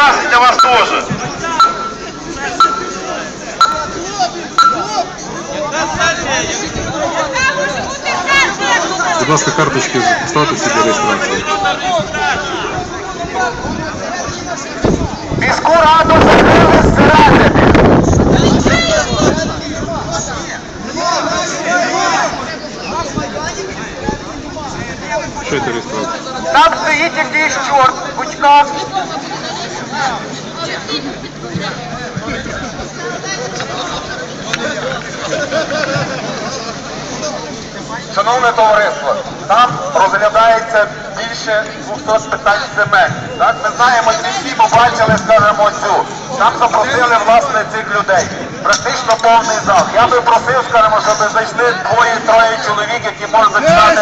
нас і для вас теж. Будь ласка, карточки ставте собі реєстрацію. Міську раду закрили зсередини. Що це реєстрація? Там стоїть якийсь чорт, бучка. Шановне товариство, там розглядається більше 200 питань земель. Так, ми знаємо, і всі побачили, скажімо, цю. Там запросили власне цих людей. Практично повний зал. Я би просив, скажімо, щоб зайшли двоє-троє чоловік, які можуть зачитати